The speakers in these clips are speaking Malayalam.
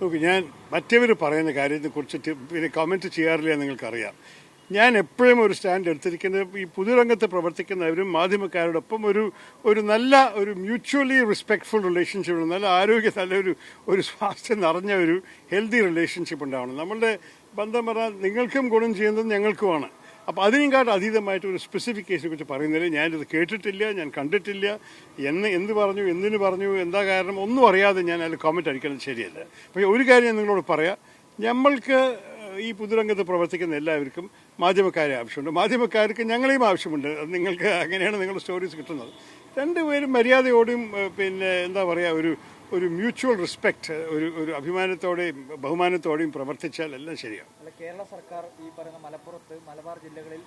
നോക്കൂ ഞാൻ മറ്റവർ പറയുന്ന കാര്യത്തെ കുറിച്ചിട്ട് പിന്നെ കമന്റ് ചെയ്യാറില്ല നിങ്ങൾക്കറിയാം. ഞാൻ എപ്പോഴും ഒരു സ്റ്റാൻഡ് എടുത്തിരിക്കുന്നത് ഈ പൊതുരംഗത്ത് പ്രവർത്തിക്കുന്നവരും മാധ്യമക്കാരോടൊപ്പം ഒരു ഒരു നല്ല ഒരു മ്യൂച്വലി റെസ്പെക്ട്ഫുൾ റിലേഷൻഷിപ്പ് നല്ല ആരോഗ്യ നല്ലൊരു ഒരു സ്വാസ്ഥ്യം നിറഞ്ഞ ഒരു ഹെൽത്തി റിലേഷൻഷിപ്പ് ഉണ്ടാവണം. നമ്മളുടെ ബന്ധം പറഞ്ഞാൽ നിങ്ങൾക്കും ഗുണം ചെയ്യുന്നത് ഞങ്ങൾക്കുമാണ്. അപ്പോൾ അതിനേക്കാട്ട് അതീതമായിട്ട് ഒരു സ്പെസിഫിക് കേസിനെ കുറിച്ച് പറയുന്നില്ല ഞാനിത് കേട്ടിട്ടില്ല ഞാൻ കണ്ടിട്ടില്ല. എന്ന് എന്ത് പറഞ്ഞു എന്തിന് പറഞ്ഞു എന്താ കാരണം ഒന്നും അറിയാതെ ഞാൻ അതിൽ കമന്റ് അടിക്കുന്നത് ശരിയല്ല. പക്ഷേ ഒരു കാര്യം ഞാൻ നിങ്ങളോട് പറയാം. നമ്മൾക്ക് ഈ പുതുരംഗത്ത് പ്രവർത്തിക്കുന്ന എല്ലാവർക്കും മാധ്യമക്കാരെ ആവശ്യമുണ്ട്. മാധ്യമക്കാർക്ക് ഞങ്ങളെയും ആവശ്യമുണ്ട്. നിങ്ങൾക്ക് അങ്ങനെയാണ് നിങ്ങളുടെ സ്റ്റോറീസ് കിട്ടുന്നത്. രണ്ടുപേരും മര്യാദയോടും പിന്നെ എന്താ പറയുക ഒരു ഒരു മ്യൂച്വൽ റെസ്പെക്റ്റ് ഒരു ഒരു അഭിമാനത്തോടെയും ബഹുമാനത്തോടെയും പ്രവർത്തിച്ചാൽ എല്ലാം ശരിയാവും കേരള സർക്കാർ ഈ പറയുന്ന മലപ്പുറത്ത് മലബാർ ജില്ലകളിൽ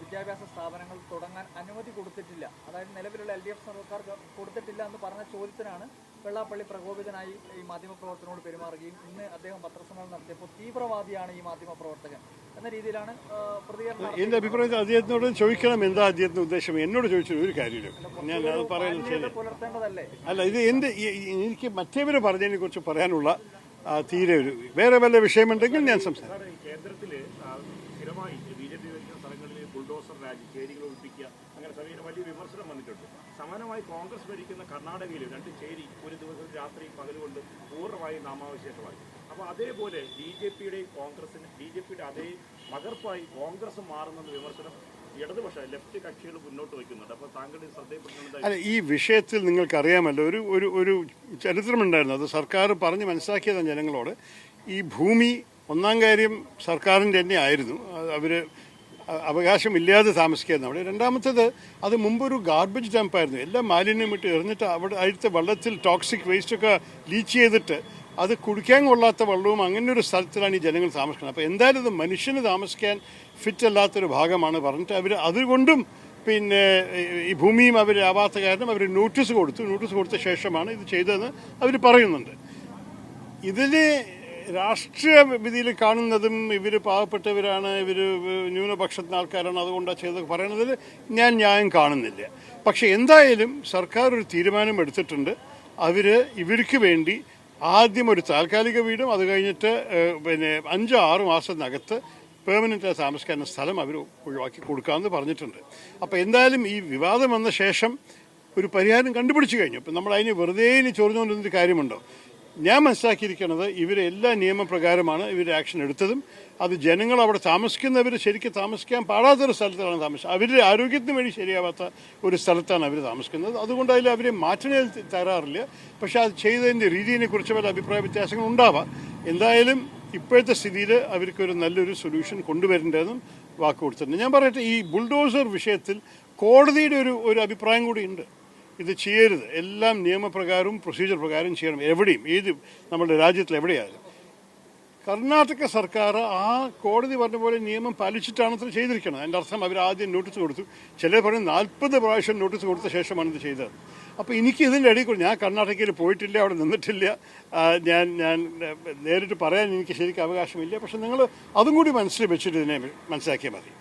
വിദ്യാഭ്യാസ സ്ഥാപനങ്ങൾ തുടങ്ങാൻ അനുമതി കൊടുത്തിട്ടില്ല. അതായത് നിലവിലുള്ള എൽ ഡി എഫ് സർക്കാർ കൊടുത്തിട്ടില്ല എന്ന് പറഞ്ഞ ചോദ്യത്തിനാണ് വെള്ളാപ്പള്ളി പ്രകോപിതനായി ഈ മാധ്യമപ്രവർത്തനോട് പെരുമാറുകയും ഇന്ന് അദ്ദേഹം പത്രസമ്മേളനം നടത്തിയപ്പോൾ തീവ്രവാദിയാണ് ഈ മാധ്യമപ്രവർത്തകൻ എന്ന രീതിയിലാണ് പ്രതികരണം എന്റെ അഭിപ്രായത്തിൽ അദ്ദേഹത്തിനോട് ചോദിക്കണം എന്താ അദ്ദേഹത്തിന്റെ ഉദ്ദേശം. എന്നോട് ചോദിച്ചു ഒരു കാര്യമില്ല. ഞാൻ അത് പറയുന്നത് പുലർത്തേണ്ടതല്ലേ? അല്ല ഇത് എന്ത് എനിക്ക് മറ്റേവര് പറഞ്ഞതിനെ കുറിച്ച് പറയാനുള്ള തീരെ ഒരു വേറെ വല്ല വിഷയമുണ്ടെങ്കിൽ ഞാൻ സംസാരിക്കും. കേന്ദ്രത്തിൽ ആ, സ്ഥിരമായി ബി ജെ പി ഭരിക്കുന്ന ബുൾഡോസർ രാജി ചേരികൾ ഒഴിപ്പിക്കുക അങ്ങനെ സമീപം വലിയ വിമർശനം വന്നിട്ടുണ്ട്. സമാനമായി കോൺഗ്രസ് ഭരിക്കുന്ന കർണാടകയിൽ രണ്ട് ചേരി ഒരു ദിവസം രാത്രി പകലുകൊണ്ട് പൂർണമായും നാമാവശേഷമായി അപ്പോൾ അതേപോലെ ബി ജെ പിയുടെയും കോൺഗ്രസിന് ബി ജെ പിയുടെ അതേ പകർപ്പായി കോൺഗ്രസ് മാറുന്നെന്ന വിമർശനം അല്ല ഈ വിഷയത്തിൽ നിങ്ങൾക്കറിയാമല്ലോ ഒരു ഒരു ഒരു ചരിത്രമുണ്ടായിരുന്നു അത് സർക്കാർ പറഞ്ഞ് മനസ്സിലാക്കിയതാണ് ജനങ്ങളോട്. ഈ ഭൂമി ഒന്നാം കാര്യം സർക്കാരിന്റെ തന്നെ ആയിരുന്നു അവർ അവകാശമില്ലാതെ താമസിക്കുന്നത് അവിടെ രണ്ടാമത്തേത് അത് മുമ്പൊരു ഗാർബേജ് ഡംപായിരുന്നു എല്ലാ മാലിന്യം ഇട്ട് എറിഞ്ഞിട്ട് അവിടെ അടുത്ത വെള്ളത്തിൽ ടോക്സിക് വേസ്റ്റൊക്കെ ലീച്ച് ചെയ്തിട്ട് അത് കുടിക്കാൻ കൊള്ളാത്ത വെള്ളവും അങ്ങനെ ഒരു സ്ഥലത്തിലാണ് ഈ ജനങ്ങൾ താമസിക്കുന്നത്. അപ്പോൾ എന്തായാലും ഇത് മനുഷ്യന് താമസിക്കാൻ ഫിറ്റ് അല്ലാത്തൊരു ഭാഗമാണ് പറഞ്ഞിട്ട് അവർ അതുകൊണ്ടും പിന്നെ ഈ ഭൂമിയും അവർ ആവാത്ത കാരണം അവർ നോട്ടീസ് കൊടുത്തു. നോട്ടീസ് കൊടുത്ത ശേഷമാണ് ഇത് ചെയ്തതെന്ന് അവർ പറയുന്നുണ്ട്. ഇതിന് രാഷ്ട്രീയ വിധിയിൽ കാണുന്നതും ഇവർ പാവപ്പെട്ടവരാണ് ഇവർ ന്യൂനപക്ഷത്തിന് ആൾക്കാരാണ് അതുകൊണ്ടാണ് ചെയ്തത് പറയുന്നതിൽ ഞാൻ ന്യായം കാണുന്നില്ല. പക്ഷേ എന്തായാലും സർക്കാർ ഒരു തീരുമാനം എടുത്തിട്ടുണ്ട്. അവർ ഇവർക്ക് വേണ്ടി ആദ്യം ഒരു താൽക്കാലിക വീടും അത് കഴിഞ്ഞിട്ട് പിന്നെ അഞ്ചോ ആറ് മാസത്തിനകത്ത് പെർമനന്റ് താമസിക്കാൻ സ്ഥലം അവർ ഒഴിവാക്കി കൊടുക്കാമെന്ന് പറഞ്ഞിട്ടുണ്ട്. അപ്പോൾ എന്തായാലും ഈ വിവാദം വന്ന ശേഷം ഒരു പരിഹാരം കണ്ടുപിടിച്ചു കഴിഞ്ഞു. അപ്പം നമ്മൾ അതിന് വെറുതെ ഇനി ചൊറിഞ്ഞുകൊണ്ടിരുന്നൊരു കാര്യമുണ്ടോ? ഞാൻ മനസ്സിലാക്കിയിരിക്കുന്നത് ഇവർ എല്ലാ നിയമപ്രകാരമാണ് ഇവർ ആക്ഷൻ എടുത്തതും. അത് ജനങ്ങൾ അവിടെ താമസിക്കുന്നവർ ശരിക്കും താമസിക്കാൻ പാടാത്തൊരു സ്ഥലത്താണ് താമസിച്ചത്. അവരുടെ ആരോഗ്യത്തിന് വേണ്ടി ശരിയാവാത്ത ഒരു സ്ഥലത്താണ് അവർ താമസിക്കുന്നത്. അതുകൊണ്ട് അതിൽ അവരെ മാറ്റണേൽ തരാറില്ല പക്ഷേ അത് ചെയ്തതിന്റെ രീതിയെ കുറിച്ച് പല അഭിപ്രായ വ്യത്യാസങ്ങൾ ഉണ്ടാവാം. എന്തായാലും ഇപ്പോഴത്തെ സ്ഥിതിയിൽ അവർക്കൊരു നല്ലൊരു സൊല്യൂഷൻ കൊണ്ടുവരേണ്ടതെന്നും വാക്ക് കൊടുത്തിട്ടുണ്ട്. ഞാൻ പറയട്ടെ ഈ ബുൾഡോസർ വിഷയത്തിൽ കോടതിയുടെ ഒരു ഒരു അഭിപ്രായം കൂടി ഉണ്ട്. ഇത് ചെയ്യരുത്. എല്ലാം നിയമപ്രകാരവും പ്രൊസീജിയർ പ്രകാരം ചെയ്യണം. എവിടെയും ഏത് നമ്മുടെ രാജ്യത്തിൽ എവിടെയായാലും. കർണാടക സർക്കാർ ആ കോടതി പറഞ്ഞ പോലെ നിയമം പാലിച്ചിട്ടാണ് ഇത് ചെയ്തിരിക്കുന്നത് അതിന്റെ അർത്ഥം അവർ ആദ്യം നോട്ടീസ് കൊടുത്തു. ചിലർ പറഞ്ഞു നാൽപ്പത് പ്രാവശ്യം നോട്ടീസ് കൊടുത്ത ശേഷമാണ് ഇത് ചെയ്തത്. അപ്പോൾ എനിക്ക് ഇതിന്റെ ഇടയിൽ കൂടി ഞാൻ കർണാടകയിൽ പോയിട്ടില്ല അവിടെ നിന്നിട്ടില്ല. ഞാൻ ഞാൻ നേരിട്ട് പറയാൻ എനിക്ക് ശരിക്കും അവകാശമില്ല. പക്ഷെ നിങ്ങൾ അതും കൂടി മനസ്സിൽ വെച്ചിട്ട് ഇതിനെ മനസ്സിലാക്കിയാൽ മതി.